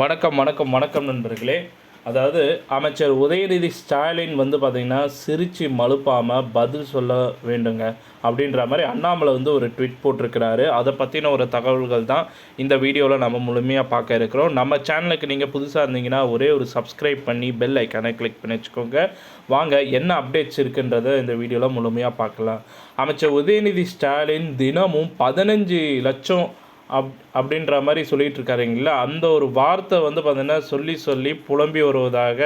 வணக்கம் வணக்கம் வணக்கம் நண்பர்களே. அதாவது அமைச்சர் உதயநிதி ஸ்டாலின் வந்து பார்த்திங்கன்னா சிரித்து மழுப்பாமல் பதில் சொல்ல வேண்டுங்க அப்படின்ற மாதிரி அண்ணாமலை வந்து ஒரு ட்வீட் போட்டிருக்கிறாரு. அதை பற்றின ஒரு தகவல்கள் தான் இந்த வீடியோவில் நம்ம முழுமையாக பார்க்க இருக்கிறோம். நம்ம சேனலுக்கு நீங்கள் புதுசாக இருந்தீங்கன்னா ஒரே ஒரு சப்ஸ்கிரைப் பண்ணி பெல் ஐக்கானை கிளிக் பண்ணி வச்சுக்கோங்க. வாங்க என்ன அப்டேட்ஸ் இருக்குன்றதை இந்த வீடியோவில் முழுமையாக பார்க்கலாம். அமைச்சர் உதயநிதி ஸ்டாலின் தினமும் பதினஞ்சு லட்சம் அப் அப்படின்ற மாதிரி சொல்லிகிட்டு இருக்காருங்களா அந்த ஒரு வார்த்தை வந்து பார்த்தீங்கன்னா சொல்லி சொல்லி புலம்பி வருவதாக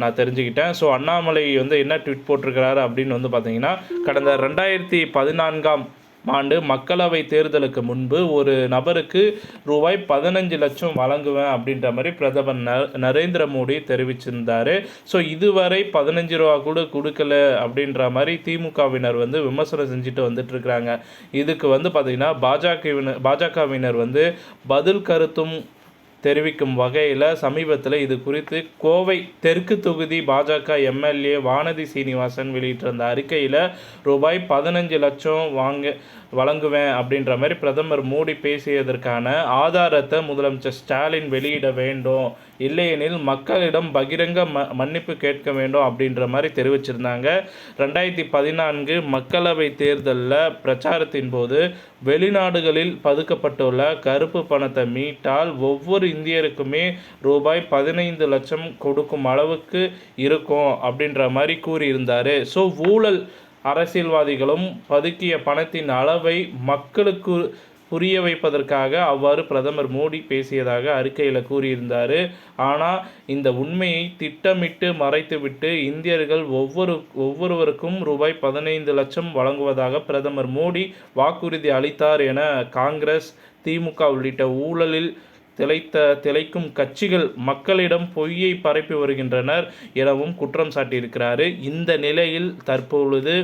நான் தெரிஞ்சுக்கிட்டேன். ஸோ அண்ணாமலை வந்து என்ன ட்விட் போட்டிருக்கிறாரு அப்படின்னு வந்து பார்த்தீங்கன்னா கடந்த ரெண்டாயிரத்தி பதினான்காம் ஆண்டு மக்களவை தேர்தலுக்கு முன்பு ஒரு நபருக்கு ரூபாய் பதினஞ்சு லட்சம் வழங்குவேன் அப்படின்ற மாதிரி பிரதமர் ந நரேந்திர மோடி தெரிவிச்சிருந்தார். ஸோ இதுவரை பதினஞ்சு ரூபா கூட கொடுக்கல அப்படின்ற மாதிரி திமுகவினர் வந்து விமர்சனம் செஞ்சுட்டு வந்துட்டுருக்கிறாங்க. இதுக்கு வந்து பார்த்திங்கன்னா பாஜகவினர் பாஜகவினர் வந்து பதில் கருத்தும் தெரிவிக்கும் வகையில் சமீபத்தில் இது குறித்து கோவை தெற்கு தொகுதி பாஜக எம்எல்ஏ வானதி சீனிவாசன் வெளியிட்டிருந்த அறிக்கையில் ரூபாய் பதினஞ்சு லட்சம் வாங்க வழங்குவேன் அப்படின்ற மாதிரி பிரதமர் மோடி பேசியதற்கான ஆதாரத்தை முதலமைச்சர் ஸ்டாலின் வெளியிட வேண்டும். இல்லையெனில் மக்களிடம் பகிரங்க ம மன்னிப்பு கேட்க வேண்டும் அப்படின்ற மாதிரி தெரிவிச்சிருந்தாங்க. ரெண்டாயிரத்தி பதினான்கு மக்களவை தேர்தலில் பிரச்சாரத்தின் போது வெளிநாடுகளில் பதுக்கப்பட்டுள்ள கருப்பு பணத்தை மீட்டால் ஒவ்வொரு இந்தியருக்குமே ரூபாய் பதினைந்து லட்சம் கொடுக்கும் அளவுக்கு இருக்கும் அப்படின்ற மாதிரி கூறியிருந்தார். ஸோ ஊழல் அரசியல்வாதிகளும் பதுக்கிய பணத்தின் அளவை மக்களுக்கு புரிய வைப்பதற்காக அவ்வாறு பிரதமர் மோடி பேசியதாக அறிக்கையில் கூறியிருந்தார். ஆனால் இந்த உண்மையை திட்டமிட்டு மறைத்துவிட்டு இந்தியர்கள் ஒவ்வொரு ஒவ்வொருவருக்கும் ரூபாய் பதினைந்து லட்சம் வழங்குவதாக பிரதமர் மோடி வாக்குறுதி அளித்தார் என காங்கிரஸ் திமுக உள்ளிட்ட ஊழலில் திளைத்த திளைக்கும் கட்சிகள் மக்களிடம் பொய்யை பரப்பி வருகின்றனர் எனவும் குற்றம் சாட்டியிருக்கிறார். இந்த நிலையில் தற்பொழுது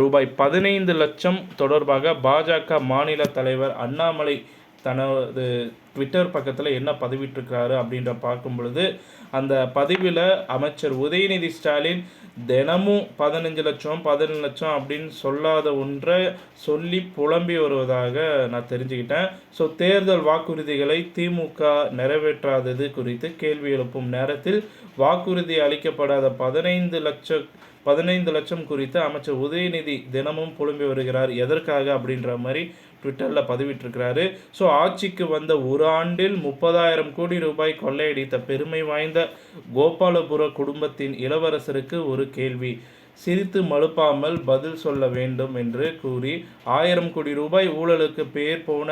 ரூபாய் பதினைந்து லட்சம் தொடர்பாக பாஜக மாநில தலைவர் அண்ணாமலை தனது ட்விட்டர் பக்கத்தில் என்ன பதிவிட்டிருக்கிறாரு அப்படின்ற பார்க்கும் பொழுது அந்த பதிவில் அமைச்சர் உதயநிதி ஸ்டாலின் தினமும் பதினஞ்சு லட்சம் பதினஞ்சு லட்சம் அப்படின்னு சொல்லாத ஒன்றை சொல்லி புலம்பி வருவதாக நான் தெரிஞ்சுக்கிட்டேன். ஸோ தேர்தல் வாக்குறுதிகளை திமுக நிறைவேற்றாதது குறித்து கேள்வி எழுப்பும் நேரத்தில் வாக்குறுதி அளிக்கப்படாத பதினைந்து லட்சம் பதினைந்து லட்சம் குறித்து அமைச்சர் உதயநிதி தினமும் புலம்பி வருகிறார். எதற்காக அப்படின்ற மாதிரி ட்விட்டரில் பதிவிட்டிருக்கிறாரு. ஸோ ஆட்சிக்கு வந்த ஒரு ஆண்டில் முப்பதாயிரம் கோடி ரூபாய் கொள்ளையடித்த பெருமை வாய்ந்த கோபாலபுர குடும்பத்தின் இளவரசருக்கு ஒரு கேள்வி. சிரித்து மழுப்பாமல் பதில் சொல்ல வேண்டும் என்று கூறி ஆயிரம் கோடி ரூபாய் ஊழலுக்கு பெயர் போன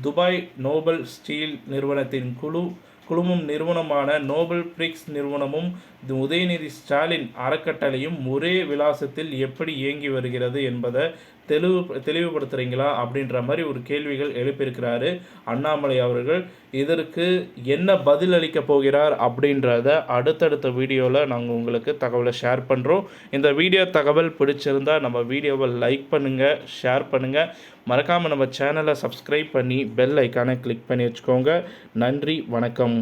துபாய் நோபல் ஸ்டீல் நிறுவனத்தின் குழு குழுமம் நிறுவனமான நோபல் பிரிக்ஸ் நிறுவனமும் உதயநிதி ஸ்டாலின் அறக்கட்டளையும் ஒரே விலாசத்தில் எப்படி இயங்கி வருகிறது என்பதை தெளிவு தெளிவுபடுத்துகிறீங்களா அப்படின்ற மாதிரி ஒரு கேள்விகள் எழுப்பியிருக்கிறாரு அண்ணாமலை அவர்கள். இதற்கு என்ன பதில் அளிக்க போகிறார் அப்படின்றத அடுத்தடுத்த வீடியோவில் நாங்கள் உங்களுக்கு தகவலை ஷேர் பண்ணுறோம் இந்த வீடியோ தகவல் பிடிச்சிருந்தால் நம்ம வீடியோவை லைக் பண்ணுங்கள் ஷேர் பண்ணுங்கள் மறக்காமல் நம்ம சேனலை சப்ஸ்கிரைப் பண்ணி பெல் ஐக்கானை கிளிக் பண்ணி வச்சுக்கோங்க. நன்றி வணக்கம்.